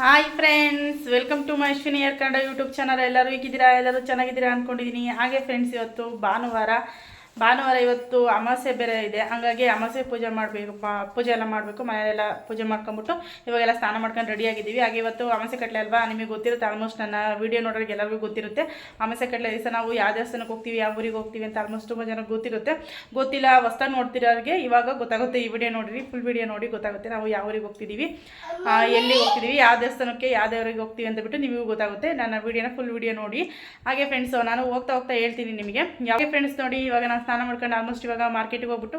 Hi friends welcome to my air Kannada YouTube channel ಎಲ್ಲರೂ ಹೇಗಿದ್ದೀರಾ? ಎಲ್ಲರೂ ಚೆನ್ನಾಗಿದ್ದೀರಾ ಅಂದ್ಕೊಂಡಿದ್ದೀನಿ ಹಾಗೆ ಫ್ರೆಂಡ್ಸ್ ಇವತ್ತು ಭಾನುವಾರ ಭಾನುವಾರ ಇವತ್ತು ಅಮಾವಾಸ್ಯೆ ಬೇರೆ ಇದೆ. ಹಂಗಾಗಿ ಅಮಾವಾಸ್ಯೆ ಪೂಜೆ ಮಾಡಬೇಕು ಪೂಜೆ ಎಲ್ಲ ಮಾಡಬೇಕು ಮನೆಯಲ್ಲೆಲ್ಲ ಪೂಜೆ ಮಾಡ್ಕೊಂಬಿಟ್ಟು ಇವಾಗೆಲ್ಲ ಸ್ನಾನ ಮಾಡ್ಕೊಂಡು ರೆಡಿ ಆಗಿದ್ದೀವಿ. ಹಾಗೆ ಇವತ್ತು ಅಮಾಸೆ ಕಟ್ಲೆ ಅಲ್ವಾ, ನಿಮಗೆ ಗೊತ್ತಿರುತ್ತೆ ಆಲ್ಮೋಸ್ಟ್ ನನ್ನ ವೀಡಿಯೋ ನೋಡೋರಿಗೆ ಎಲ್ಲರಿಗೂ ಗೊತ್ತಿರುತ್ತೆ. ಅಮಾಸೆ ಕಟ್ಲೆ ದಿವಸ ನಾವು ಯಾವ ದೇವಸ್ಥಾನಕ್ಕೆ ಹೋಗ್ತೀವಿ, ಯಾವ ಊರಿಗೆ ಹೋಗ್ತೀವಿ ಅಂತ ಆಲ್ಮೋಸ್ಟ್ ತುಂಬ ಜನಕ್ಕೆ ಗೊತ್ತಿರುತ್ತೆ. ಗೊತ್ತಿಲ್ಲ, ಹೊಸ್ದಾಗಿ ನೋಡ್ತಿರೋರಿಗೆ ಇವಾಗ ಗೊತ್ತಾಗುತ್ತೆ ಈ ವಿಡಿಯೋ ನೋಡಿರಿ ಫುಲ್ ವಿಡಿಯೋ ನೋಡಿ ಗೊತ್ತಾಗುತ್ತೆ ನಾವು ಯಾವ ಊರಿಗೆ ಹೋಗ್ತಿದ್ದೀವಿ ಎಲ್ಲಿ ಹೋಗ್ತಿದ್ದೀವಿ, ಯಾವ ದೇವಸ್ಥಾನಕ್ಕೆ, ಯಾವ ದೇವರಿಗೆ ಹೋಗ್ತೀವಿ ಅಂತ ನಿಮಗೂ ಗೊತ್ತಾಗುತ್ತೆ. ನನ್ನ ವಿಡಿಯೋನ ಫುಲ್ ವಿಡಿಯೋ ನೋಡಿ. ಹಾಗೆ ಫ್ರೆಂಡ್ಸು ನಾನು ಹೋಗ್ತಾ ಹೋಗ್ತಾ ಹೇಳ್ತೀನಿ ನಿಮಗೆ. ಯಾವ ಫ್ರೆಂಡ್ಸ್ ನೋಡಿ, ಇವಾಗ ನಾನು ಸ್ನಾನ ಮಾಡ್ಕೊಂಡು ಆಲ್ಮೋಸ್ಟ್ ಇವಾಗ ಮಾರ್ಕೆಟಿಗೆ ಹೋಗ್ಬಿಟ್ಟು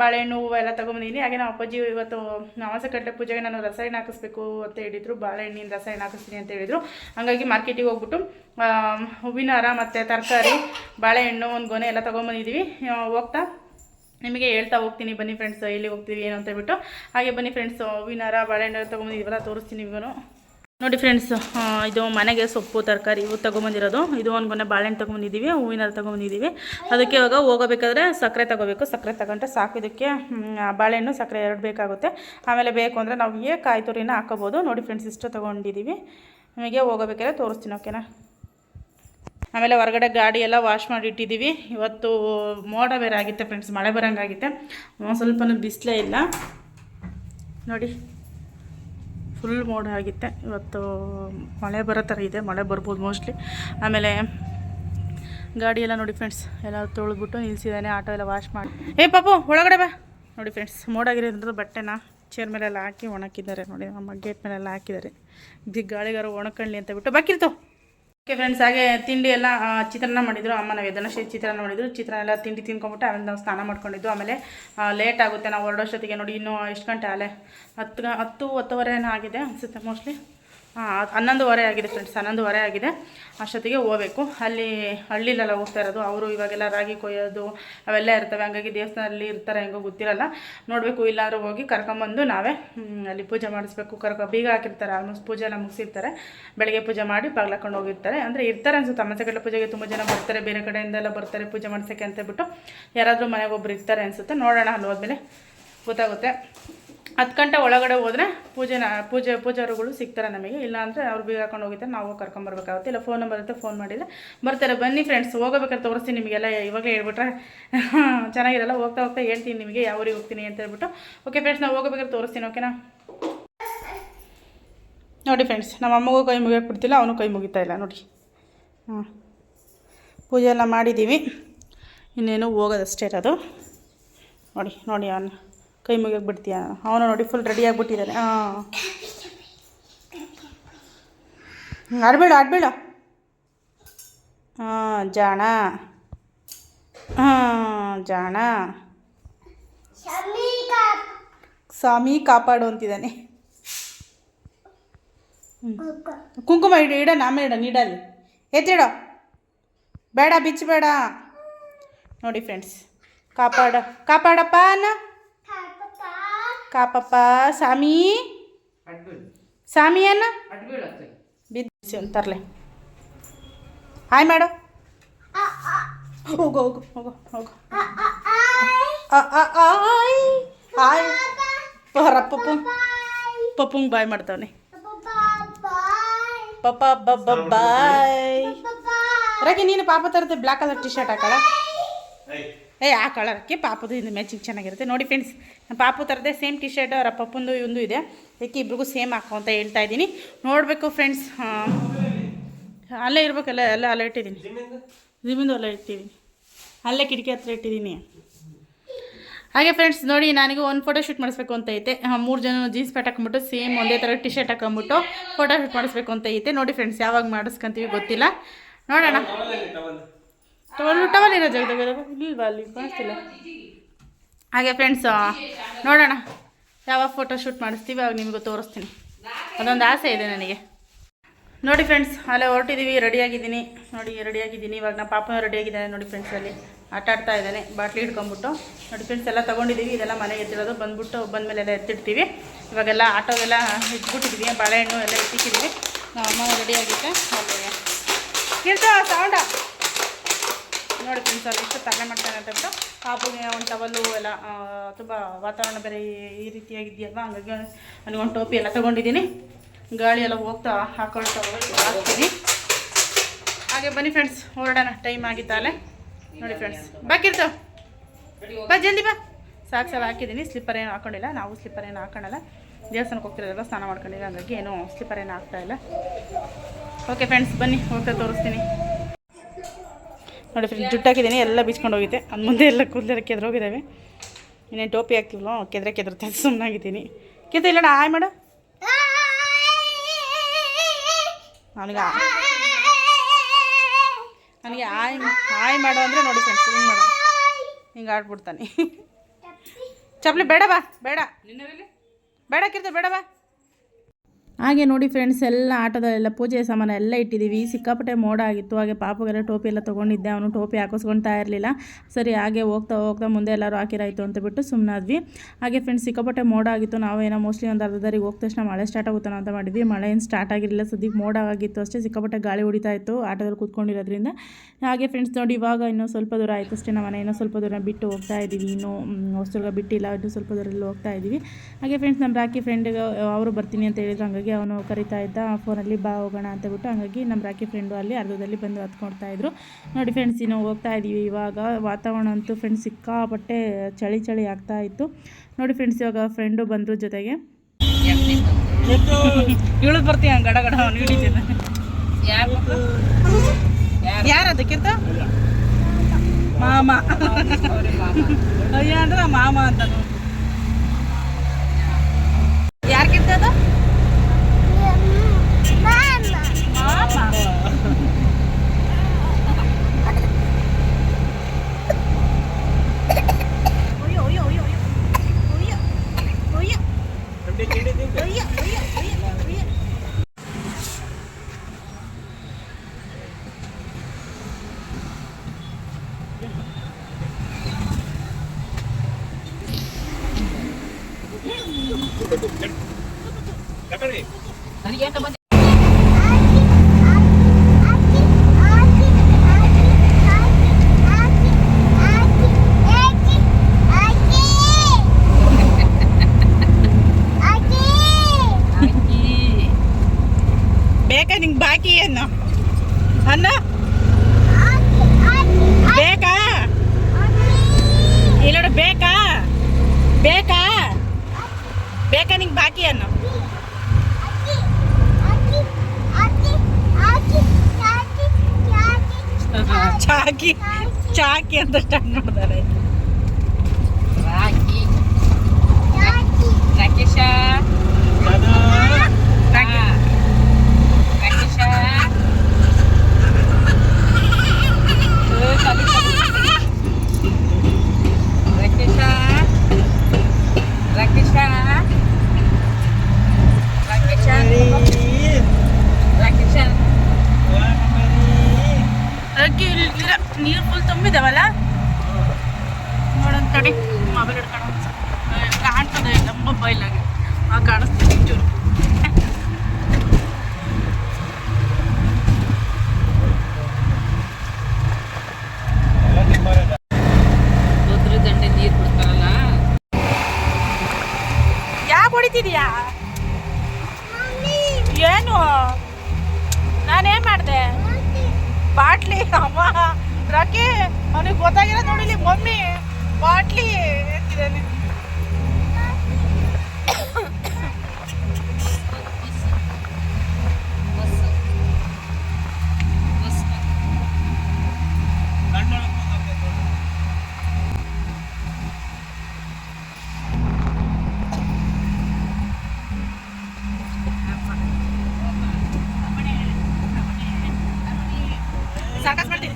ಬಾಳೆಹಣ್ಣು ಹೂವು ಎಲ್ಲ ತೊಗೊಂಬಂದಿದ್ದೀನಿ. ಹಾಗೆ ನಮ್ಮ ಅಪ್ಪಾಜಿ ಇವತ್ತು ನವಾಸ ಕಡಲೆ ಪೂಜೆಗೆ ನಾನು ರಸಾಯನ ಹಾಕಿಸ್ಬೇಕು ಅಂತ ಹೇಳಿದ್ರು. ಬಾಳೆಹಣ್ಣಿನ ರಸಾಯನ ಹಾಕಿಸ್ತೀನಿ ಅಂತ ಹೇಳಿದ್ರು. ಹಾಗಾಗಿ ಮಾರ್ಕೆಟಿಗೆ ಹೋಗ್ಬಿಟ್ಟು ಹೂವಿನ ಹಾರ ಮತ್ತು ತರಕಾರಿ, ಬಾಳೆಹಣ್ಣು, ಒಂದು ಗೊನೆ ಎಲ್ಲ ತೊಗೊಂಬಂದಿದ್ದೀವಿ ಹೋಗ್ತಾ ನಿಮಗೆ ಹೇಳ್ತಾ ಹೋಗ್ತೀನಿ. ಬನ್ನಿ ಫ್ರೆಂಡ್ಸ್ ಎಲ್ಲಿ ಹೋಗ್ತೀವಿ ಏನು ಅಂತ ಹೇಳ್ಬಿಟ್ಟು. ಹಾಗೆ ಬನ್ನಿ ಫ್ರೆಂಡ್ಸ್ ಹೂವಿನ ಹಾರ, ಬಾಳೆಹಣ್ಣು ತೊಗೊಂಬಂದಿದ್ದೀವಲ್ಲ ತೋರಿಸ್ತೀನಿ ನಿಮಗೂ ನೋಡಿ ಫ್ರೆಂಡ್ಸ್ ಇದು ಮನೆಗೆ ಸೊಪ್ಪು, ತರಕಾರಿ ಇವು ತೊಗೊಂಬಂದಿರೋದು. ಇದು ಒಂದು ಗೊನೆ ಬಾಳೆಹಣ್ಣು ತೊಗೊಂಬಂದಿದ್ದೀವಿ ಹೂವಿನ ತೊಗೊಂಬಂದಿದ್ದೀವಿ ಅದಕ್ಕೆ ಇವಾಗ ಹೋಗಬೇಕಾದ್ರೆ ಸಕ್ಕರೆ ತೊಗೋಬೇಕು. ಸಕ್ಕರೆ ತಗೊಂಡ್ರೆ ಸಾಕು. ಇದಕ್ಕೆ ಬಾಳೆಹಣ್ಣು, ಸಕ್ಕರೆ ಎರಡು ಬೇಕಾಗುತ್ತೆ. ಆಮೇಲೆ ಬೇಕು ಅಂದರೆ ನಾವು ಏ ಕಾಯಿ ತುರಿನ ಹಾಕೋಬೋದು. ನೋಡಿ ಫ್ರೆಂಡ್ಸ್ ಇಷ್ಟು ತೊಗೊಂಡಿದ್ದೀವಿ ನಮಗೆ ಹೋಗಬೇಕಾದ್ರೆ ತೋರಿಸ್ತೀನಿ ಓಕೆನಾ ಆಮೇಲೆ ಹೊರಗಡೆ ಗಾಡಿ ಎಲ್ಲ ವಾಶ್ ಮಾಡಿ ಇಟ್ಟಿದ್ದೀವಿ ಇವತ್ತು ಮೋಡ ಬೇರೆ ಆಗಿತ್ತೆ ಫ್ರೆಂಡ್ಸ್ ಮಳೆ ಬರೋಂಗಾಗಿತ್ತೆ. ಒಂದು ಸ್ವಲ್ಪನೂ ಬಿಸಿಲೇ ಇಲ್ಲ. ನೋಡಿ. ಫುಲ್ ಮೋಡ ಆಗಿತ್ತೆ. ಇವತ್ತು ಮಳೆ ಬರೋ ಥರ ಇದೆ, ಮಳೆ ಬರ್ಬೋದು ಮೋಸ್ಟ್ಲಿ ಆಮೇಲೆ ಗಾಡಿ ಎಲ್ಲ ನೋಡಿ ಫ್ರೆಂಡ್ಸ್ ಎಲ್ಲ ತೊಳೆದ್ಬಿಟ್ಟು ನಿಲ್ಸಿದ್ದಾನೆ, ಆಟೋ ಎಲ್ಲ ವಾಶ್ ಮಾಡಿ. ಏ ಪಾಪು, ಒಳಗಡೆ ಬಾ. ನೋಡಿ ಫ್ರೆಂಡ್ಸ್ ಮೋಡಾಗಿರೋದ್ರಿಂದ ಬಟ್ಟೆನ ಚೇರ್ ಮೇಲೆಲ್ಲ ಹಾಕಿ ಒಣಕಿದ್ದಾರೆ ನೋಡಿ, ನಮ್ಮ ಗೇಟ್ ಮೇಲೆಲ್ಲ ಹಾಕಿದ್ದಾರೆ. ಗಾಳಿಗಾರ ಒಣಕಣ್ಲಿ ಅಂತ ಬಿಟ್ಟು. ಬಾಕಿಲ್ತು ಓಕೆ ಫ್ರೆಂಡ್ಸ್ ಹಾಗೆ ತಿಂಡಿ ಎಲ್ಲ ಚಿತ್ರಾನ್ನ ಮಾಡಿದ್ರು, ಅಮ್ಮ ನಾವು ಚಿತ್ರಾನ್ನ ಮಾಡಿದ್ರು. ಚಿತ್ರಾನ್ನ ಎಲ್ಲ ತಿಂಡಿ ತಿನ್ಕೊಂಬಿಟ್ಟು ಆಮೇಲೆ ನಾವು ಸ್ನಾನ ಮಾಡ್ಕೊಂಡಿದ್ದು. ಆಮೇಲೆ ಲೇಟ್ ಆಗುತ್ತೆ, ನಾವು ಹೊರಡೋಷ್ಟೊತ್ತಿಗೆ ನೋಡಿ, ಇನ್ನೂ ಎಷ್ಟು ಗಂಟೆ ಆಲೆ ಹತ್ತು ಹತ್ತುವರೆ ಆಗಿದೆ ಅನಿಸುತ್ತೆ ಮೋಸ್ಟ್ಲಿ ಹನ್ನೊಂದುವರೆ ಆಗಿದೆ ಫ್ರೆಂಡ್ಸ್ ಹನ್ನೊಂದುವರೆ ಆಗಿದೆ. ಅಷ್ಟೊತ್ತಿಗೆ ಹೋಗ್ಬೇಕು. ಅಲ್ಲಿ ಹಳ್ಳಿಲೆಲ್ಲ ಹೋಗ್ತಾ ಇರೋದು, ಅವರು ಇವಾಗೆಲ್ಲ ರಾಗಿ ಕೊಯ್ಯೋದು, ಅವೆಲ್ಲ ಇರ್ತವೆ. ಹಂಗಾಗಿ ದೇವಸ್ಥಾನದಲ್ಲಿ ಇರ್ತಾರೆ, ಹೆಂಗೋ ಗೊತ್ತಿರಲ್ಲ. ನೋಡಬೇಕು, ಇಲ್ಲಾದ್ರೂ ಹೋಗಿ ಕರ್ಕೊಂಬಂದು ನಾವೇ ಅಲ್ಲಿ ಪೂಜೆ ಮಾಡಿಸ್ಬೇಕು. ಕರ್ಕೊ, ಬೀಗ ಹಾಕಿರ್ತಾರೆ ಆಲ್ಮೋಸ್ಟ್ ಪೂಜೆ ಎಲ್ಲ ಮುಗಿಸಿರ್ತಾರೆ. ಬೆಳಗ್ಗೆ ಪೂಜೆ ಮಾಡಿ ಬಾಗ್ಲಾಕೊಂಡು ಹೋಗಿರ್ತಾರೆ. ಅಂದರೆ ಇರ್ತಾರೆ ಅನ್ಸುತ್ತೆ. ಅಮ್ಮಸಗಡ್ಲೆ ಪೂಜೆಗೆ ತುಂಬ ಜನ ಬರ್ತಾರೆ, ಬೇರೆ ಕಡೆಯಿಂದೆಲ್ಲ ಬರ್ತಾರೆ ಪೂಜೆ ಮಾಡ್ಸೋಕ್ಕೆ ಅಂತ ಬಿಟ್ಟು ಯಾರಾದರೂ ಮನೆಗೆ ಒಬ್ರು ಇರ್ತಾರೆ ಅನಿಸುತ್ತೆ. ನೋಡೋಣ ಅಲ್ಲಿ ಹೋದ್ಮೇಲೆ ಗೊತ್ತಾಗುತ್ತೆ. ಹತ್ತು ಗಂಟೆ ಒಳಗಡೆ ಹೋದರೆ ಪೂಜೆ ಪೂಜೆ, ಪೂಜಾರುಗಳು ಸಿಗ್ತಾರೆ ನಮಗೆ. ಇಲ್ಲ ಅಂದರೆ ಅವ್ರು ಬೀಗ ಹಾಕೊಂಡು ಹೋಗಿದ್ದರೆ ನಾವು ಕರ್ಕೊಂಬರ್ಬೇಕಾಗುತ್ತೆ ಇಲ್ಲ ಫೋನ್ ನಂಬರ್ ಇರುತ್ತೆ ಫೋನ್ ಮಾಡಿದರೆ ಬರ್ತಾರೆ, ಬನ್ನಿ ಫ್ರೆಂಡ್ಸ್ ಹೋಗಬೇಕಾದ್ರೆ ತೋರಿಸ್ತೀನಿ ನಿಮಗೆಲ್ಲ. ಇವಾಗಲೇ ಹೇಳ್ಬಿಟ್ರೆ ಚೆನ್ನಾಗಿರಲ್ಲ. ಹೋಗ್ತಾ ಹೋಗ್ತಾ ಹೇಳ್ತೀನಿ ನಿಮಗೆ, ಯಾವ ಊರಿಗೆ ಹೋಗ್ತೀನಿ ಅಂತ ಹೇಳ್ಬಿಟ್ಟು. ಓಕೆ ಫ್ರೆಂಡ್ಸ್ ನಾವು ಹೋಗಬೇಕಾದ್ರೆ ತೋರಿಸ್ತೀನಿ ಓಕೆನಾ ನೋಡಿ ಫ್ರೆಂಡ್ಸ್ ನಮ್ಮ ಅಮ್ಮಗೂ ಕೈ ಮುಗಿಯೋಕೆ ಬಿಡ್ತಿಲ್ಲ ಅವನು ಕೈ ಮುಗಿತಾ ಇಲ್ಲ, ನೋಡಿ. ಹಾಂ. ಪೂಜೆ ಎಲ್ಲ ಮಾಡಿದ್ದೀವಿ. ಇನ್ನೇನು ಹೋಗೋದಷ್ಟೇ ಇರೋದು. ನೋಡಿ ನೋಡಿ ಅವನು. ಕೈ ಮುಗಿಯೋಕೆ ಬಿಡ್ತೀಯ? ಅವನು ನೋಡಿ ಫುಲ್ ರೆಡಿ ಆಗಿಬಿಟ್ಟಿದ್ದಾನೆ. ಹಾಂ ಆಡಬೇಡ ಆಡಬೇಡ. ಹಾಂ ಜಾಣ. ಹಾಂ ಜಾಣ. ಸ್ವಾಮಿ ಕಾಪಾಡು ಅಂತಿದ್ದಾನೆ. ಕುಂಕುಮ ಇಡ ಇಡ ಆಮೇಲೆ ಇಡ ನೀಡಲ್ಲಿ. ಎತ್ತಿಡ ಬೇಡ, ಬಿಚ್ಚಬೇಡ. ನೋಡಿ ಫ್ರೆಂಡ್ಸ್ ಕಾಪಾಡ, ಕಾಪಾಡಪ್ಪ ಅನ್ನ. ಕಾಪಪ್ಪ ಸಾಮಿ ಅನ್ನ ಬಿದ್ದು ತರಲೆ ಹಾಯ್ ಮಾಡು. ಹೋಗು ಹೋಗು ಹೋಗು ಹೋಗು. ಆಯ್ ಹಾಯ್. ಪಪ್ಪು ಪಪ್ಪಂಗೆ ಬಾಯ್ ಮಾಡ್ತಾವನೆ. ಪಪ್ಪ ಬಾಯ್. ರಾಗಿ, ನೀನು ಪಾಪ ತರತ್ತೆ ಬ್ಲ್ಯಾಕ್ ಕಲರ್ ಟಿ ಶರ್ಟ್ ಹಾಕಳ ಏ ಆ ಕಲರ್ಗೆ ಪಾಪದು ಇದು ಮ್ಯಾಚಿಂಗ್ ಚೆನ್ನಾಗಿರುತ್ತೆ. ನೋಡಿ ಫ್ರೆಂಡ್ಸ್ ನಮ್ಮ ಪಾಪು ಥರದೇ ಸೇಮ್ ಟಿ ಶರ್ಟ್ ಅವರ ಪಪ್ಪಂದು ಇವಂದು ಇದೆ. ಅದಕ್ಕೆ ಇಬ್ರಿಗೂ ಸೇಮ್ ಹಾಕೋ ಅಂತ ಹೇಳ್ತಾ ಇದ್ದೀನಿ. ನೋಡಬೇಕು ಫ್ರೆಂಡ್ಸ್ ಅಲ್ಲೇ ಇರಬೇಕಲ್ಲ ಎಲ್ಲ ಅಲ್ಲೇ ಇಟ್ಟಿದ್ದೀನಿ. ನಿಮ್ಮಿಂದು ಅಲ್ಲೇ ಇಟ್ಟಿದ್ದೀನಿ. ಅಲ್ಲೇ ಕಿಟಕಿ ಹತ್ರ ಇಟ್ಟಿದ್ದೀನಿ. ಹಾಗೆ ಫ್ರೆಂಡ್ಸ್ ನೋಡಿ ನನಗೆ ಒಂದು ಫೋಟೋ ಶೂಟ್ ಮಾಡಿಸ್ಬೇಕು ಅಂತ ಐತೆ. ಮೂರು ಜನ ಜೀನ್ಸ್ ಪ್ಯಾಂಟ್ ಹಾಕೊಂಬಿಟ್ಟು ಸೇಮ್ ಒಂದೇ ಥರ ಟಿ ಶರ್ಟ್ ಹಾಕೊಂಬಿಟ್ಟು ಫೋಟೋ ಶೂಟ್ ಮಾಡಿಸ್ಬೇಕು ಅಂತ ಐತೆ. ನೋಡಿ ಫ್ರೆಂಡ್ಸ್ ಯಾವಾಗ ಮಾಡಿಸ್ಕೊಂತೀವಿ ಗೊತ್ತಿಲ್ಲ. ನೋಡೋಣ. ಟವಲ್ ಟವಲ್ ಇರೋ ಜಾಗದಾಗ ಇಲ್ವಾ ಅಲ್ಲಿ ಕಾಣಿಸ್ತಿಲ್ಲ. ಹಾಗೆ ಫ್ರೆಂಡ್ಸ್ ನೋಡೋಣ. ಯಾವಾಗ ಫೋಟೋ ಶೂಟ್ ಮಾಡಿಸ್ತೀವಿ, ಅವಾಗ ನಿಮಗೂ ತೋರಿಸ್ತೀನಿ. ಅದೊಂದು ಆಸೆ ಇದೆ ನನಗೆ. ನೋಡಿ ಫ್ರೆಂಡ್ಸ್ ಅಲ್ಲೇ ಹೊರಟಿದ್ದೀವಿ ರೆಡಿಯಾಗಿದ್ದೀನಿ ನೋಡಿ ರೆಡಿಯಾಗಿದ್ದೀನಿ ಇವಾಗ ನಮ್ಮ ಪಾಪನ ರೆಡಿಯಾಗಿದ್ದಾನೆ ನೋಡಿ ಫ್ರೆಂಡ್ಸ್ ಅಲ್ಲಿ. ಆಟ ಆಡ್ತಾ ಇದ್ದಾನೆ, ಬಾಟ್ಲಿ ಹಿಡ್ಕೊಂಬಿಟ್ಟು ನೋಡಿ ಫ್ರೆಂಡ್ಸ್ ಎಲ್ಲ ತೊಗೊಂಡಿದ್ದೀವಿ ಇದೆಲ್ಲ ಮನೆಗೆ ಎತ್ತಿರೋದು. ಬಂದ್ಬಿಟ್ಟು ಬಂದಮೇಲೆ ಎಲ್ಲ ಎತ್ತಿಡ್ತೀವಿ. ಇವಾಗೆಲ್ಲ ಆಟೋಗೆಲ್ಲ ಇಟ್ಬಿಟ್ಟಿದ್ದೀವಿ ಬಾಳೆಹಣ್ಣು ಎಲ್ಲ ಎತ್ತಿಟ್ಟಿದ್ದೀವಿ ನಮ್ಮ ಅಮ್ಮ ರೆಡಿಯಾಗಿದ್ದೆ ಸೌಂಡ ನೋಡಿ ಫ್ರೆಂಡ್ಸ್ ಅವ್ರು ಎಷ್ಟು ತಲೆ ಮಾಡ್ತಾರೆ ಅಂತ ಪಾಪುಗೆ ಒಂದು ಟವಲ್ಲು ಎಲ್ಲ ತುಂಬ ವಾತಾವರಣ ಬೇರೆ ಈ- ರೀತಿಯಾಗಿದೆಯಲ್ವ? ಹಂಗಾಗಿ ಒಂದು ಟೋಪಿ ಎಲ್ಲ ತೊಗೊಂಡಿದ್ದೀನಿ. ಗಾಳಿ ಎಲ್ಲ ಹೋಗ್ತಾ ಹಾಕೊಂಡು ಹಾಕ್ತೀನಿ. ಹಾಗೆ ಬನ್ನಿ ಫ್ರೆಂಡ್ಸ್ ಹೊರಡೋಣ. ಟೈಮ್ ಆಗಿದ್ದಾಲೆ ನೋಡಿ ಫ್ರೆಂಡ್ಸ್ ಬಾಕಿರ್ತಾವ ಬಾ, ಜಲ್ದಿ ಬಾ. ಸಾಕು ಸಾಕು ಹಾಕಿದ್ದೀನಿ. ಸ್ಲಿಪ್ಪರ್ ಏನು ಹಾಕೊಂಡಿಲ್ಲ. ನಾವು ಸ್ಲಿಪ್ಪರ್ ಏನು ಹಾಕೊಳ್ಳಲ್ಲ ದೇವಸ್ಥಾನಕ್ಕೆ ಹೋಗ್ತಿರೋದಲ್ಲ ಸ್ನಾನ ಮಾಡ್ಕೊಂಡಿಲ್ಲ ಹಂಗಾಗಿ ಏನು ಸ್ಲಿಪ್ಪರ್ ಏನು ಹಾಕ್ತಾ ಇಲ್ಲ. ಓಕೆ ಫ್ರೆಂಡ್ಸ್ ಬನ್ನಿ, ಹೋಗ್ತಾ ತೋರಿಸ್ತೀನಿ. ನೋಡಿ ಫ್ರೆಂಡ್ ಜುಟ್ಟು ಎಲ್ಲ ಬೀಚ್ಕೊಂಡು ಹೋಗಿದೆ ಅದು ಮುಂದೆ ಎಲ್ಲ ಕೂದಲೆಲ್ಲ ಕೆದ್ರೋಗಿದ್ದಾವೆ ಇನ್ನೇನು ಟೋಪಿ ಹಾಕ್ತಿವಲ್ಲೋ, ಕೆದ್ರೆ ಕೆದ್ರತೆ ಸುಮ್ಮನಾಗಿದ್ದೀನಿ ಕಿತ್ತ ಇಲ್ಲಣ್ಣ ಆಯ್ ಮಾಡ. ನನಗೆ ನನಗೆ ಆಯ್ ಆಯ್ ಮಾಡು ಅಂದರೆ ನೋಡಿ ಫ್ರೆಂಡ್ಸ್ ಹಿಂಗೆ ಮಾಡು. ಹಿಂಗೆ ಆಡ್ಬಿಡ್ತಾನೆ. ಚಪ್ಪಲಿ ಬೇಡ ಬಾ, ಬೇಡ. ಬೇಡ ಕಿರ್ತ ಬೇಡ ಬಾ. ಹಾಗೆ ನೋಡಿ ಫ್ರೆಂಡ್ಸ್ ಎಲ್ಲ ಆಟೋದಲ್ಲೆಲ್ಲ ಪೂಜೆ ಸಾಮಾನು ಎಲ್ಲ ಇಟ್ಟಿದ್ದೀವಿ. ಸಿಕ್ಕಾಪಟ್ಟೆ ಮೋಡ ಆಗಿತ್ತು. ಹಾಗೆ ಪಾಪಗೆಲ್ಲ ಟೋಪಿ ಎಲ್ಲ ತೊಗೊಂಡಿದ್ದೆ. ಅವನು ಟೋಪಿ ಹಾಕಿಸ್ಕೊಳ್ತಾ ಇರಲಿಲ್ಲ. ಸರಿ, ಹಾಗೆ ಹೋಗ್ತಾ ಹೋಗ್ತಾ ಮುಂದೆ ಎಲ್ಲರೂ ಹಾಕಿರಾಯಿತು ಅಂತ ಬಿಟ್ಟು ಸುಮ್ಮನಾದ್ವಿ ಹಾಗೆ ಫ್ರೆಂಡ್ಸ್ ಸಿಕ್ಕಾಪಟ್ಟೆ ಮೋಡ ಆಗಿತ್ತು. ನಾವೇನೋ ಮೋಸ್ಟ್ಲಿ ಒಂದು ಅರ್ಧ ದಾರಿಗೆ ತಕ್ಷಣ ಮಳೆ ಸ್ಟಾರ್ಟ್ ಆಗುತ್ತೆ ಅಂತ ಮಾಡಿದ್ವಿ. ಮಳೆ ಏನು ಸ್ಟಾರ್ಟ್ ಆಗಿರಲಿಲ್ಲ. ಸದ್ಯಕ್ಕೆ ಮೋಡ ಆಗಿತ್ತು ಅಷ್ಟೇ. ಸಿಕ್ಕಾಪಟ್ಟೆ ಗಾಳಿ ಹೊಡಿತಾ ಇತ್ತು ಆಟದಲ್ಲಿ ಕೂತ್ಕೊಂಡಿರೋದ್ರಿಂದ. ಹಾಗೆ ಫ್ರೆಂಡ್ಸ್ ನೋಡಿ ಇವಾಗ ಇನ್ನೂ ಸ್ವಲ್ಪ ದೂರ ಆಯಿತು ಅಷ್ಟೇ. ನಾವು ಮನೆ ಸ್ವಲ್ಪ ದೂರ ಬಿಟ್ಟು ಹೋಗ್ತಾ ಇದ್ದೀವಿ. ಇನ್ನೂ ಹೊಸದುರ್ಗ ಬಿಟ್ಟಿಲ್ಲ. ಇನ್ನೂ ಸ್ವಲ್ಪ ದೂರಲ್ಲಿ ಹೋಗ್ತಾ ಇದ್ದೀವಿ. ಹಾಗೆ ಫ್ರೆಂಡ್ಸ್ ನಮ್ಮ ರಾಕಿ ಫ್ರೆಂಡ್ಗೆ ಅವರು ಬರ್ತೀನಿ ಅಂತ ಹೇಳಿದ್ರು. ಹಂಗಾಗಿ ಅವನು ಕರಿತಾ ಇದ್ದ ಫೋನಲ್ಲಿ ಬಾ ಹೋಗೋಣ ಅಂತ ಬಿಟ್ಟು ಹಂಗಾಗಿ ನಮ್ಮ ರಾಕಿ ಫ್ರೆಂಡು ಅಲ್ಲಿ ಅರ್ಧದಲ್ಲಿ ಬಂದು ಹತ್ಕೊಳ್ತಾ ಇದ್ರು. ನೋಡಿ ಫ್ರೆಂಡ್ಸ್ ಇನ್ನು ಹೋಗ್ತಾ ಇದ್ದೀವಿ ಇವಾಗ ವಾತಾವರಣ ಅಂತೂ ಫ್ರೆಂಡ್ಸ್ ಸಿಕ್ಕಾಪಟ್ಟೆ ಚಳಿ ಚಳಿ ಆಗ್ತಾ ಇತ್ತು. ನೋಡಿ ಫ್ರೆಂಡ್ಸ್ ಇವಾಗ ಫ್ರೆಂಡು ಬಂದರು ಜೊತೆಗೆ. ಇಳಿದು ಬರ್ತೀಯ? ಗಡ ಗಡ ಅವ್ನು ಹಿಡಿತೀನಿ ಯಾರು? ಅದಕ್ಕಿಂತ ಮಾಮ. ಅಯ್ಯ ಅಂದ್ರೆ ಮಾಮ ಅಂತ ಬೇಕಾ ನಿಂಗೆ ಬಾಕಿ ಬೇಕಾ? ಇಲ್ಲ ಬೇಕಾ? ಬೇಕಾ? ಬೇಕಾ ನಿಂಗೆ ಬಾಕಿ ಅನ್ನು ಚಾಕಿ ಚಾಕಿ ಅಂತ ಸ್ಟಾರ್ಟ್ ಮಾಡ್ತಾರೆ ರಾಕಿ ರಾಕೇಶ ರಾಕೇಶ ರಾಕೇಶ ರಾಕೇಶ ರಾಕೇಶ ರಾಕೇಶ ಅಕ್ಕಿ ಇಲ್ಲ ನೀರು ಫುಲ್ ತುಂಬಿದಾವಲ್ಲ ನೋಡೋಣ ತಡಿ ಮೊಬೈಲ್ ಹಿಡ್ಕೊಂಡು ಕಾಣ್ತದೆ ಇಲ್ಲ ಮೊಬೈಲಾಗೆ ಆ ಕಾಣಿಸ್ತೀನಿ ಚೂರು ಉದ್ರ ದಂಡೆ ನೀರು ಬಿಡ್ತಾರಲ್ಲ ಯಾಕೆ ಹೊಡಿತಿದ್ಯಾ ಏನು ನಾನೇನ್ ಮಾಡಿದೆ ಬಾಟ್ಲಿ ಅಮ್ಮ. ರಾಕಿ ಅವನಿಗೆ ಗೊತ್ತಾಗಿರೋದು ನೋಡಿಲಿ ಮಮ್ಮಿ. ಬಾಟ್ಲಿ ಅಂತಿದ್ದಾನೆ ಸರ್ಕಸ್ ಮಾಡ್ತೀನಿ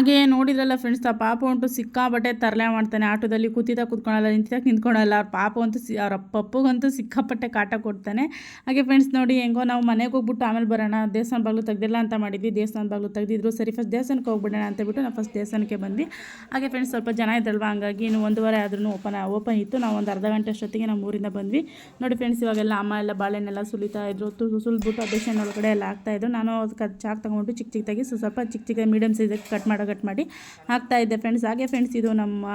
ಹಾಗೆ ನೋಡಿದ್ರಲ್ಲ ಫ್ರೆಂಡ್ಸ್ ಆ ಪಾಪ ಉಂಟು ಸಿಕ್ಕಾಬಟ್ಟೆ ತರಲೆ ಮಾಡ್ತಾನೆ. ಆಟೋದಲ್ಲಿ ಕೂತಿದ್ದ ಕೂತ್ಕೊಳಲ್ಲ ನಿಂತಿದ್ದಾಗ ನಿಂತ್ಕೊಳಲ್ಲ. ಅವ್ರ ಪಾಪ ಅಂತೂ ಸಿ, ಅವ್ರ ಪಪ್ಪಗಂತೂ ಸಿಕ್ಕಾಪಟ್ಟೆ ಕಾಟ ಕೊಡ್ತಾನೆ. ಹಾಗೆ ಫ್ರೆಂಡ್ಸ್ ನೋಡಿ ಹೆಂಗೋ ನಾವು ಮನೆಗೆ ಹೋಗ್ಬಿಟ್ಟು ಆಮೇಲೆ ಬರೋಣ. ದೇವಸ್ಥಾನ ಬಾಗಿಲು ತೆಗ್ದಿಲ್ಲ ಅಂತ ಮಾಡಿದ್ವಿ. ದೇವಸ್ಥಾನ ಬಾಗಿಲು ತೆಗ್ದಿದ್ರು. ಸರಿ ಫಸ್ಟ್ ದೇವಸ್ಥಾನಕ್ಕೆ ಹೋಗ್ಬಿಡೋಣ ಅಂತ ಬಿಟ್ಟು ನಾವು ಫಸ್ಟ್ ದೇವಸ್ಥಾನಕ್ಕೆ ಬಂದ್ವಿ. ಹಾಗೆ ಫ್ರೆಂಡ್ಸ್ ಸ್ವಲ್ಪ ಜನ ಇದ್ರಲ್ವ? ಹಂಗಾಗಿ ಇನ್ನು ಒಂದೂವರೆ ಆದ್ರೂ ಓಪನ್ ಓಪನ್ ಇತ್ತು. ನಾವು ಒಂದು ಅರ್ಧ ಗಂಟೆ ಅಷ್ಟೊತ್ತಿಗೆ ನಮ್ಮ ಊರಿಂದ ಬಂದ್ವಿ. ನೋಡಿ ಫ್ರೆಂಡ್ಸ್ ಇವಾಗೆಲ್ಲ ಅಮ್ಮ ಎಲ್ಲ ಬಾಳೆನೆಲ್ಲ ಸುಲಿತಾ ಇದ್ರು. ತು- ಸುಲಿದ್ಬಿಟ್ಟು ಆ ಬೇಸನ್ ಒಳಗಡೆ ಎಲ್ಲ ಹಾಕ್ತಾಯಿದ್ರು ನಾನು ಕ ಚಾಕ್ ತಗೊಂಡು ಚಿಕ್ಕ ಚಿಕ್ಕದಾಗಿ ಸ್ವಲ್ಪ ಚಿಕ್ಕ ಚಿಕ್ಕ ಮೀಡಿಯಮ್ ಸೈಜ್ ಕಟ್ ಮಾಡೋ ಕಟ್ ಮಾಡಿ ಹಾಕ್ತಾ ಇದ್ದೆ ಫ್ರೆಂಡ್ಸ್ ಹಾಗೆ ಫ್ರೆಂಡ್ಸ್ ಇದು ನಮ್ಮ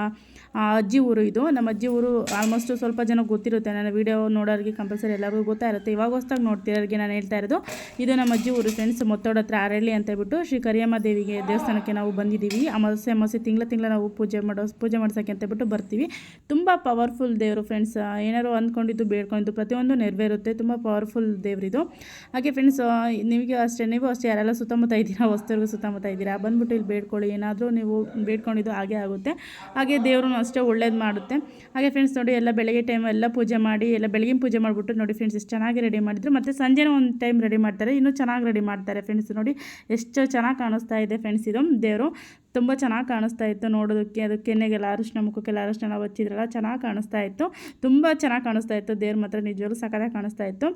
ಅಜ್ಜಿ ಊರು ಇದು. ನಮ್ಮ ಅಜ್ಜಿ ಊರು ಆಲ್ಮೋಸ್ಟ್ ಸ್ವಲ್ಪ ಜನ ಗೊತ್ತಿರುತ್ತೆ. ನನ್ನ ವೀಡಿಯೋ ನೋಡೋರಿಗೆ ಕಂಪಲ್ಸರಿ ಎಲ್ಲರಿಗೂ ಗೊತ್ತಾ ಇರುತ್ತೆ. ಇವಾಗ ಹೊಸ್ದಾಗಿ ನೋಡ್ತಿರೋರಿಗೆ ನಾನು ಹೇಳ್ತಾ ಇರೋದು, ಇದು ನಮ್ಮ ಅಜ್ಜಿ ಊರು ಫ್ರೆಂಡ್ಸ್ ಮೊತ್ತೋಡ ಹತ್ರ ಆರಳ್ಳಿ ಅಂತ ಹೇಳ್ಬಿಟ್ಟು ಶ್ರೀ ಕರಿಯಮ್ಮ ದೇವಿಗೆ ದೇವಸ್ಥಾನಕ್ಕೆ ನಾವು ಬಂದಿದ್ದೀವಿ. ಅಮಾವಾಸ್ಯೆ ಅಮಾವಾಸ್ಯೆ ತಿಂಗಳ ತಿಂಗಳ ನಾವು ಪೂಜೆ ಮಾಡೋ, ಪೂಜೆ ಮಾಡ್ಸೋಕ್ಕೆ ಅಂತ ಬಿಟ್ಟು ಬರ್ತೀವಿ. ತುಂಬ ಪವರ್ಫುಲ್ ದೇವರು ಫ್ರೆಂಡ್ಸ್ ಏನಾರು ಅಂದ್ಕೊಂಡಿದ್ದು, ಬೇಡ್ಕೊಂಡಿದ್ದು ಪ್ರತಿಯೊಂದು ನೆರವೇರುತ್ತೆ. ತುಂಬ ಪವರ್ಫುಲ್ ದೇವರಿದು ಹಾಗೆ ಫ್ರೆಂಡ್ಸ್ ನಿಮಗೆ ಅಷ್ಟೇ, ನೀವು ಅಷ್ಟೇ, ಯಾರೆಲ್ಲ ಸುತ್ತಮುತ್ತ ಇದ್ದೀರಾ ಹೊಸ್ತರ್ಗು ಸುತ್ತಮುತ್ತ ಇದ್ದೀರಾ, ಬಂದ್ಬಿಟ್ಟು ಇಲ್ಲಿ ಬೇಡ್ಕೊಳ್ಳಿ. ಏನಾದರೂ ನೀವು ಬೇಡ್ಕೊಂಡಿದ್ದು ಹಾಗೆ ಆಗುತ್ತೆ. ಹಾಗೆ ದೇವರು ಅಷ್ಟೇ ಒಳ್ಳೇದು ಮಾಡುತ್ತೆ. ಹಾಗೆ ಫ್ರೆಂಡ್ಸ್ ನೋಡಿ ಎಲ್ಲ ಬೆಳಗ್ಗೆ ಟೈಮ್ ಎಲ್ಲ ಪೂಜೆ ಮಾಡಿ, ಎಲ್ಲ ಬೆಳಗಿನ ಪೂಜೆ ಮಾಡಿಬಿಟ್ಟು ನೋಡಿ ಫ್ರೆಂಡ್ಸ್ ಎಷ್ಟು ಚೆನ್ನಾಗಿ ರೆಡಿ ಮಾಡಿದ್ರು. ಮತ್ತು ಸಂಜೆನ ಒಂದು ಟೈಮ್ ರೆಡಿ ಮಾಡ್ತಾರೆ. ಇನ್ನೂ ಚೆನ್ನಾಗಿ ರೆಡಿ ಮಾಡ್ತಾರೆ ಫ್ರೆಂಡ್ಸ್ ನೋಡಿ. ಎಷ್ಟು ಚೆನ್ನಾಗಿ ಕಾಣಿಸ್ತಾ ಇದೆ ಫ್ರೆಂಡ್ಸ್ ಇದು, ದೇವರು. ತುಂಬ ಚೆನ್ನಾಗಿ ಕಾಣಿಸ್ತಾ ಇತ್ತು ನೋಡೋದಕ್ಕೆ. ಅದಕ್ಕೆ ಕೆನ್ನೆಗೆಲ್ಲ ಅರಿಶಿನ, ಮುಖಕ್ಕೆಲ್ಲ ಅರಿಶಿನ ಹಚ್ಚಿದ್ರಲ್ಲ ಚೆನ್ನಾಗಿ ಕಾಣಿಸ್ತಾ ಇತ್ತು. ತುಂಬ ಚೆನ್ನಾಗಿ ಕಾಣಿಸ್ತಾ ಇತ್ತು ದೇವ್ರ ಮಾತ್ರ ನಿಜವಾಗ್ಲೂ ಸಖತ್ತಾಗಿ ಕಾಣಿಸ್ತಾ ಇತ್ತು.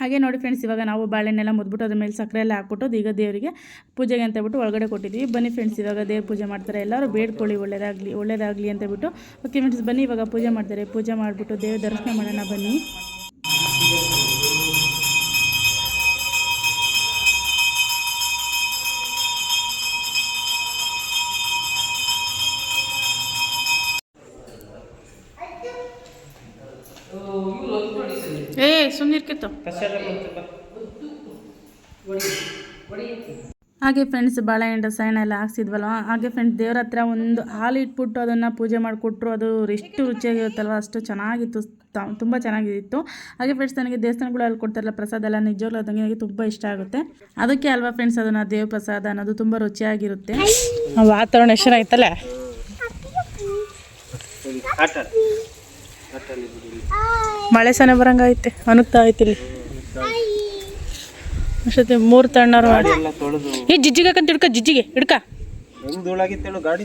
ಹಾಗೆ ನೋಡಿ ಫ್ರೆಂಡ್ಸ್ ಇವಾಗ ನಾವು ಬಾಳೆಹಣ್ಣೆಲ್ಲ ಮುದ್ಬಿಟ್ಟು ಅದ್ರ ಮೇಲೆ ಸಕ್ಕರೆ ಎಲ್ಲ ಹಾಕ್ಬಿಟ್ಟು ಈಗ ದೇವರಿಗೆ ಪೂಜೆಗೆ ಅಂತ ಬಿಟ್ಟು ಒಳಗಡೆ ಕೊಟ್ಟಿದ್ದೀವಿ. ಬನ್ನಿ ಫ್ರೆಂಡ್ಸ್ ಇವಾಗ ದೇವ್ರ ಪೂಜೆ ಮಾಡ್ತಾರೆ. ಎಲ್ಲರೂ ಬೇಡ್ಕೊಳ್ಳಿ ಒಳ್ಳೆಯದಾಗಲಿ ಒಳ್ಳೇದಾಗಲಿ ಅಂತ ಬಿಟ್ಟು ಓಕೆ ಫ್ರೆಂಡ್ಸ್ ಬನ್ನಿ ಇವಾಗ ಪೂಜೆ ಮಾಡ್ತಾರೆ. ಪೂಜೆ ಮಾಡಿಬಿಟ್ಟು ದೇವ್ರ ದರ್ಶನ ಮಾಡೋಣ, ಬನ್ನಿ. ಹಾಗೆ ಫ್ರೆಂಡ್ಸ್ ಬಾಳೆಹಣ್ಣು ರಸಾಯನ ಎಲ್ಲ ಹಾಕ್ಸಿದ್ವಲ್ಲ ಹಾಗೆ ಫ್ರೆಂಡ್ಸ್ ದೇವ್ರ ಹತ್ರ ಒಂದು ಹಾಲು ಇಟ್ಬಿಟ್ಟು ಅದನ್ನು ಪೂಜೆ ಮಾಡಿಕೊಟ್ರು ಅದು ಎಷ್ಟು ರುಚಿಯಾಗಿರುತ್ತಲ್ವ ಅಷ್ಟು ಚೆನ್ನಾಗಿತ್ತು ತುಂಬ ಚೆನ್ನಾಗಿತ್ತು. ಹಾಗೆ ಫ್ರೆಂಡ್ಸ್ ನನಗೆ ದೇವಸ್ಥಾನಗಳಲ್ಲಿ ಕೊಡ್ತಾರಲ್ಲ ಪ್ರಸಾದ ಎಲ್ಲ ನಿಜವಾಗ್ಲೂ ಅದಂಗೆ ನನಗೆ ತುಂಬ ಇಷ್ಟ ಆಗುತ್ತೆ. ಅದಕ್ಕೆ ಅಲ್ವಾ ಫ್ರೆಂಡ್ಸ್ ಅದನ್ನು ದೇವ್ರ ಪ್ರಸಾದ ಅನ್ನೋದು ತುಂಬ ರುಚಿಯಾಗಿರುತ್ತೆ. ವಾತಾವರಣ ಎಷ್ಟು ಚೆನ್ನಾಗಿತ್ತಲ್ಲ ಮಳೆ ಸನೆ ಬರಂಗೈತೆ ಅನುಗ್ತಾ ಐತಿ ಇಲ್ಲಿ ಅಷ್ಟೊತ್ತಿ ಮೂರು ತಣ್ಣರು ಮಾಡಿ ಏ ಜಿಜ್ಜಿಗೆ ಹಾಕಂತ ಹಿಡ್ಕ ಜಿಜ್ಜಿಗೆ ಹಿಡ್ಕ. ಗಾಡಿ?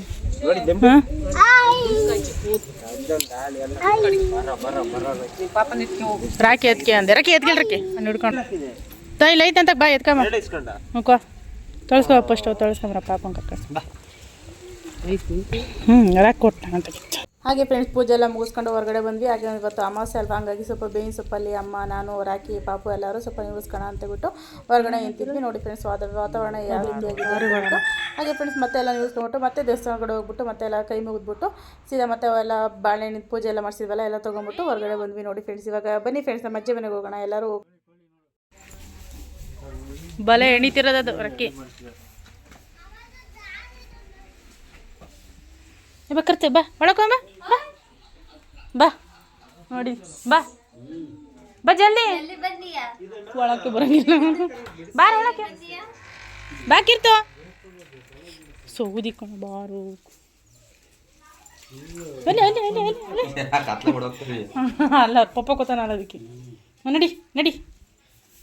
ರಾಕಿ ಎತ್ಕೆ ಅಂದೆ. ರಾಕಿ ಎತ್ಕಿಲ್ ರಾಕಿ ನಾನು ಹಿಡ್ಕೊಂಡು. ತಾಯಿ ಐತೆ ಅಂತ ಬಾ ಎತ್ಕೊಂಬ ಮುಖ. ತೊಳ್ಸ್ಕೊ ಫಸ್ಟ್ ತೊಳ್ಸ್ಕೊಂಬ್ರ ಪಾಪ ಕರ್ಕೊಂಡು. ಹ್ಞೂ ರಾಕ್ ಕೊಟ್ಟ ಅಂತ ಹಾಗೆ ಫ್ರೆಂಡ್ಸ್ ಪೂಜೆ ಎಲ್ಲ ಮುಗಿಸ್ಕೊಂಡು ಹೊರಗಡೆ ಬಂದ್ವಿ. ಹಾಗೆ ಇವತ್ತು ಅಮಾವಾಸ್ಯೆ ಅಲ್ವಾ? ಹಾಗಾಗಿ ಸ್ವಲ್ಪ ಬೇವಿನ ಸೊಪ್ಪಲ್ಲಿ ಅಮ್ಮ ನಾನು ರಾಕಿ ಪಾಪು ಎಲ್ಲರೂ ಸ್ವಲ್ಪ ನಿಲ್ಲಿಸ್ಕೋಣ ಅಂತ ಬಿಟ್ಟು ಹೊರಗಡೆ ನಿಂತಿದ್ವಿ. ನೋಡಿ ಫ್ರೆಂಡ್ಸ್ ವಾದ ವಾತಾವರಣ ಯಾವ ರೀತಿಯಾಗಿದೆ ಅಂತ. ಹಾಗೆ ಫ್ರೆಂಡ್ಸ್ ಮತ್ತೆ ಎಲ್ಲ ನಿಲ್ಲಿಸ್ಕೊಂಡ್ಬಿಟ್ಟು ಮತ್ತೆ ದೇವಸ್ಥಾನ ಕಡೆ ಹೋಗ್ಬಿಟ್ಟು ಮತ್ತೆ ಎಲ್ಲ ಕೈ ಮುಗಿದ್ಬಿಟ್ಟು ಸೀದಾ ಮತ್ತೆ ಅವೆಲ್ಲ ಬಾಳೆಹಣ್ಣಿನ ಪೂಜೆ ಎಲ್ಲ ಮಾಡಿಸಿದ್ವಲ್ಲ ಎಲ್ಲ ತೊಗೊಂಬಿಟ್ಟು ಹೊರಗಡೆ ಬಂದ್ವಿ. ನೋಡಿ ಫ್ರೆಂಡ್ಸ್ ಇವಾಗ ಬನ್ನಿ ಫ್ರೆಂಡ್ಸ್ ನಮ್ಮ ಅಜ್ಜಿ ಮನೆಗೆ ಹೋಗೋಣ. ಎಲ್ಲರೂ ಬಲೆ ಎಣಿತಿರೋದದು ರಕ್ಕಿ. ಬಾ ಕರ್ತೆ ಬಾ. ಒಳಗೆ ಬಾ. ಬಾ. ಬಾ. ನೋಡಿ. ಬಾ. ಬಾ ಜಲ್ದಿ. ಒಳಕ್ಕೆ ಬರಂಗಿಲ್ಲ. ಬಾರ ಒಳಕ್ಕೆ. ಬಾಕಿರ್ತು ಸೌದಿಕೊಂಡು ಬಾರು ಅಲ್ಲಿ ಅಲ್ಲಿ ಅಲ್ಲಿ ಅಲ್ಲಿ ಅಲ್ಲಿ. ಅಲ್ಲ ಪಪ್ಪ ಕೂತಾನಲ್ಲ ಅದಕ್ಕೆ. ಹ್ಮ್, ನಡಿ ನಡಿ.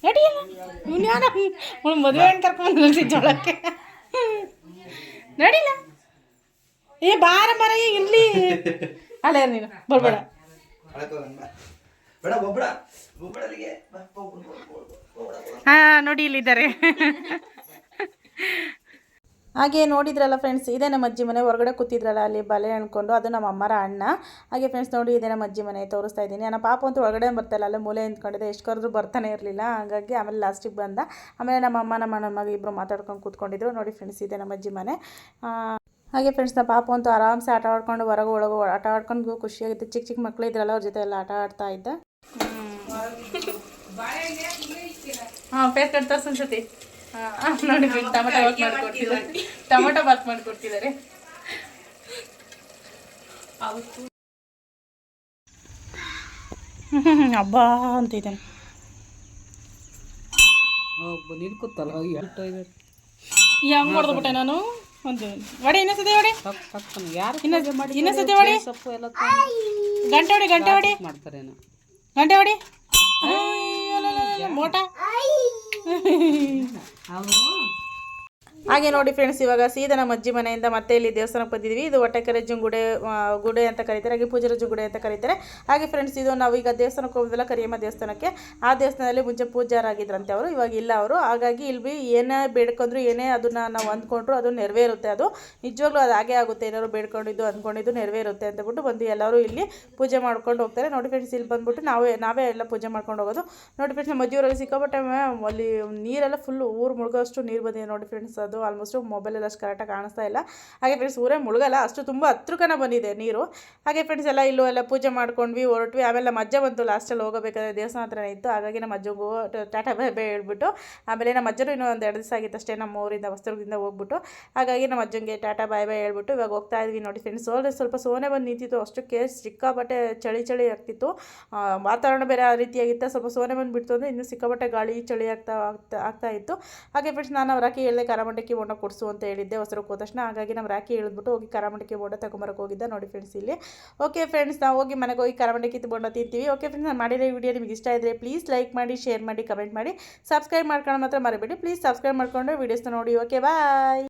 ನಡಿ ಅಲ್ಲ. ಇವ್ನು ಯಾರ? ಅವಳು ಮದುವೆ ಹೆಣ್ಣು ಕರ್ಕೊಂಡು ನಿಲ್ಸಿದ್ದ ಒಳಕ್ಕೆ. ನಡಿಲ್ಲ ಏ ಬಾರ ಮರ ಇಲ್ಲಿ ಅಲ್ಲ ನೀನು ಬರ್ಬೇಡ. ಹಾ ನೋಡಿ ಇಲ್ಲಿದ್ದಾರೆ. ಹಾಗೆ ನೋಡಿದ್ರಲ್ಲ ಫ್ರೆಂಡ್ಸ್ ಇದೆ ನಮ್ಮ ಅಜ್ಜಿ ಮನೆ ಹೊರಗಡೆ ಕೂತಿದ್ರಲ್ಲ ಅಲ್ಲಿ ಬಲೆ ಅನ್ಕೊಂಡು ಅದು ನಮ್ಮ ಅಮ್ಮರ ಅಣ್ಣ. ಹಾಗೆ ಫ್ರೆಂಡ್ಸ್ ನೋಡಿ ಇದೆ ನಮ್ಮ ಅಜ್ಜಿ ಮನೆ ತೋರಿಸ್ತಾ ಇದ್ದೀನಿ. ನನ್ನ ಪಾಪ ಅಂತೂ ಒಳಗಡೆ ಬರ್ತಾಯಿಲ್ಲ ಅಲ್ಲೇ ಮೂಲೆ ನಿಂತ್ಕೊಂಡಿದೆ ಎಷ್ಟು ಕರೆದ್ರು ಬರ್ತಾನೆ ಇರಲಿಲ್ಲ ಹಾಗಾಗಿ ಆಮೇಲೆ ಲಾಸ್ಟಿಗೆ ಬಂದ. ಆಮೇಲೆ ನಮ್ಮ ಅಮ್ಮ ನಮ್ಮ ಅಣ್ಣನ ಮಗ ಇಬ್ಬರು ಮಾತಾಡ್ಕೊಂಡು ಕೂತ್ಕೊಂಡಿದ್ರು. ನೋಡಿ ಫ್ರೆಂಡ್ಸ್ ಇದೆ ನಮ್ಮ ಅಜ್ಜಿ ಮನೆ. ಆ, ಹಾಗೆ ಫ್ರೆಂಡ್ಸ್ ನಮ್ಮ ಪಾಪ ಅಂತೂ ಆರಾಮ್ಸೆ ಆಟ ಆಡ್ಕೊಂಡು ಹೊರಗೆ ಒಳಗೆ ಆಟ ಆಡ್ಕೊಂಡು ಖುಷಿಯಾಗಿತ್ತು ಚಿಕ್ಕ ಚಿಕ್ಕ ಮಕ್ಕಳು ಇದ್ರಲ್ಲ ಅವ್ರ ಜೊತೆ ಎಲ್ಲ ಆಟ ಆಡ್ತಾ ಇದ್ದ ಹಾಂ ಪೇಸ್ ಕಟ್ ತರ್ಸ್ ಅನ್ಸತಿ ನೋಡಿ ಟೊಮೆಟೊ ಬಾತ್ ಮಾಡ್ಕೊಡ್ತಿದ್ದಾರೆ ಟೊಮೆಟೊ ಬಾತ್ ಮಾಡ್ಕೊಡ್ತಿದ್ದಾರೆ ಹಬ್ಬ ಅಯ್ಯೋ ಹೆಂಗ್ ಹೊಡೆದ್ಬಿಟ್ಟೆ ನಾನು ಒಂದು ವಡೆ ಇನ್ನೊಂದ್ಸತಿ ವಡೆ. ತಪ್ಪು ಯಾರು ಇನ್ನೊಂದ್ ಇನ್ನೊಂದ್ಸತಿ ವಡೆ. ಸೊಪ್ಪು ಎಲ್ಲ ಗಂಟೆ ಹೊಡಿ ಗಂಟೆ ಹೊಡಿ ಮಾಡ್ತಾರೇನೋ. ಗಂಟೆ ಹೊಡಿ ಮೋಟ? ಅವರು ಹಾಗೆ ನೋಡಿ ಫ್ರೆಂಡ್ಸ್ ಇವಾಗ ಸೀದಾ ನಮ್ಮ ಅಜ್ಜಿ ಮನೆಯಿಂದ ಮತ್ತೆ ಇಲ್ಲಿ ದೇವಸ್ಥಾನಕ್ಕೆ ಬಂದಿದ್ದೀವಿ ಇದು ಹೊಟ್ಟೆಕರಜ್ಜನ್ ಗುಡೆ ಗುಡೆ ಅಂತ ಕರೀತಾರೆ. ಹಾಗೆ ಪೂಜಾರಜ್ಜು ಗುಡೆ ಅಂತ ಕರೀತಾರೆ. ಹಾಗೆ ಫ್ರೆಂಡ್ಸ್ ಇದು ನಾವು ಈಗ ದೇವಸ್ಥಾನಕ್ಕೆ ಹೋಗೋದಿಲ್ಲ, ಕರಿಯಮ್ಮ ದೇವಸ್ಥಾನಕ್ಕೆ. ಆ ದೇವಸ್ಥಾನದಲ್ಲಿ ಮುಂಚೆ ಪೂಜಾರಾಗಿದ್ರಂತೆ ಅವರು. ಇವಾಗ ಇಲ್ಲ ಅವರು. ಹಾಗಾಗಿ ಇಲ್ಲಿ ಬಿ ಏನೇ ಬೇಡ್ಕೊಂಡ್ರು ಏನೇ ಅದನ್ನ ನಾವು ಅಂದ್ಕೊಂಡ್ರು ಅದು ನೆರವೇರುತ್ತೆ ಅದು. ನಿಜವಾಗ್ಲೂ ಅದು ಹಾಗೆ ಆಗುತ್ತೆ. ಏನಾದ್ರು ಬೇಡ್ಕೊಂಡಿದ್ದು ಅಂದ್ಕೊಂಡಿದ್ದು ನೆರವೇರುತ್ತೆ ಅಂತ ಬಿಟ್ಟು ಬಂದು ಎಲ್ಲರೂ ಇಲ್ಲಿ ಪೂಜೆ ಮಾಡ್ಕೊಂಡು ಹೋಗ್ತಾರೆ. ನೋಡಿ ಫ್ರೆಂಡ್ಸ್ ಇಲ್ಲಿ ಬಂದ್ಬಿಟ್ಟು ನಾವೇ ನಾವೇ ಎಲ್ಲ ಪೂಜೆ ಮಾಡ್ಕೊಂಡು ಹೋಗೋದು. ನೋಡಿ ಫ್ರೆಂಡ್ಸ್ ನಮ್ಮ ಸಿಕ್ಕಾಪಟ್ಟೆ ಅಲ್ಲಿ ನೀರೆಲ್ಲ ಫುಲ್ ಊರು ಮುಳುಗೋಷ್ಟು ನೀರು ಬಂದಿದೆ ನೋಡಿ ಫ್ರೆಂಡ್ಸ್ ಅದು. ಆಲ್ಮೋಸ್ಟ್ ಮೊಬೈಲೆಲ್ಲ ಅಷ್ಟು ಕರೆಕ್ಟಾಗಿ ಕಾಣಿಸ್ತಾ ಇಲ್ಲ. ಹಾಗೆ ಫ್ರೆಂಡ್ಸ್ ಊರೇ ಮುಳುಗಲ್ಲ, ಅಷ್ಟು ತುಂಬ ಹತ್ರಕನ ಬಂದಿದೆ ನೀರು. ಹಾಗೆ ಫ್ರೆಂಡ್ಸ್ ಎಲ್ಲ ಇಲ್ಲೂ ಎಲ್ಲ ಪೂಜೆ ಮಾಡ್ಕೊಂಡ್ವಿ, ಹೊರಟ್ವಿ, ಆಮೇಲೆ ನಮ್ಮ ಅಜ್ಜ ಬಂತು ಲಾಸ್ಟಲ್ಲಿ ಹೋಗಬೇಕಾದ್ರೆ ದೇವಸ್ಥಾನ ಹತ್ರನೇ ಇತ್ತು. ಹಾಗಾಗಿ ನಮ್ಮ ಅಜ್ಜಗೂ ಟಾಟಾ ಬೈ ಬೈ ಹೇಳ್ಬಿಟ್ಟು, ಆಮೇಲೆ ನಮ್ಮ ಅಜ್ಜರು ಇನ್ನೂ ಒಂದು ಎರಡು ದಿವಸ ಆಗಿತ್ತು ಅಷ್ಟೇ ನಮ್ಮ ಊರಿಂದ ವಸ್ತ್ರದಿಂದ ಹೋಗ್ಬಿಟ್ಟು. ಹಾಗಾಗಿ ನಮ್ಮ ಅಜ್ಜಂಗೆ ಟಾಟಾ ಬಾಯ್ ಬಾಯ್ ಹೇಳ್ಬಿಟ್ಟು ಇವಾಗ ಹೋಗ್ತಾ ಇದ್ವಿ ನೋಡಿ ಫ್ರೆಂಡ್ಸ್ ಸೋಲ್ ಸ್ವಲ್ಪ ಸೋನೆ ಬಂದು ನಿಂತಿತ್ತು, ಅಷ್ಟು ಕೇಸ್ ಸಿಕ್ಕಾಪಟ್ಟೆ ಚಳಿ ಚಳಿ ಆಗ್ತಿತ್ತು. ವಾತಾವರಣ ಬೇರೆ ಆ ರೀತಿಯಾಗಿತ್ತು, ಸ್ವಲ್ಪ ಸೋನೆ ಬಂದುಬಿಡ್ತು ಅಂದರೆ ಇನ್ನೂ ಸಿಕ್ಕಾಪಟ್ಟೆ ಗಾಳಿ ಚಳಿ ಆಗ್ತಾ ಆಗ್ತಾ ಇತ್ತು. ಹಾಗೆ ಫ್ರೆಂಡ್ಸ್ ನಾನು ಅವ್ರ ಹಾಕಿ ಹೇಳಿದೆ ಕರಾಮಂಡಕ್ಕಿ ಬೋಂಡ ಕೊಡಿಸು ಅಂತ ಹೇಳಿದ್ದೆ. ಹೊಸರು ಹೋದ ತಕ್ಷಣ ಹಾಗಾಗಿ ನಮ್ಮ ರಾಕಿ ಹೇಳಿದ್ಬಿಟ್ಟು ಹೋಗಿ ಕರಾಮಂಡಕ್ಕಿ ಬೋಂಡ ತಗೊಂಬರಕ್ಕೆ ಹೋಗಿದ್ದ. ನೋಡಿ ಫ್ರೆಂಡ್ಸ್ ಇಲ್ಲಿ. ಓಕೆ ಫ್ರೆಂಡ್ಸ್ ನಾವು ಹೋಗಿ ಮನೆಗೆ ಹೋಗಿ ಕರಾಮಂಡಕ್ಕಿ ಬೋಂಡ ತಿಂತೀವಿ. ಓಕೆ ಫ್ರೆಂಡ್ಸ್ ನಾನು ಮಾಡಿರೋ ವಿಡಿಯೋ ನಿಮಗೆ ಇಷ್ಟ ಇದ್ದರೆ ಪ್ಲೀಸ್ ಲೈಕ್ ಮಾಡಿ ಶೇರ್ ಮಾಡಿ ಕಮೆಂಟ್ ಮಾಡಿ. ಸಬ್ಸ್ಕ್ರೈಬ್ ಮಾಡ್ಕೊಂಡು ಮಾತ್ರ ಮರಿಬೇಡಿ. ಪ್ಲೀಸ್ ಸಬ್ಸ್ಕ್ರೈಬ್ ಮಾಡ್ಕೊಂಡು ವೀಡಿಯೋಸ್ನ ನೋಡಿ. Okay bye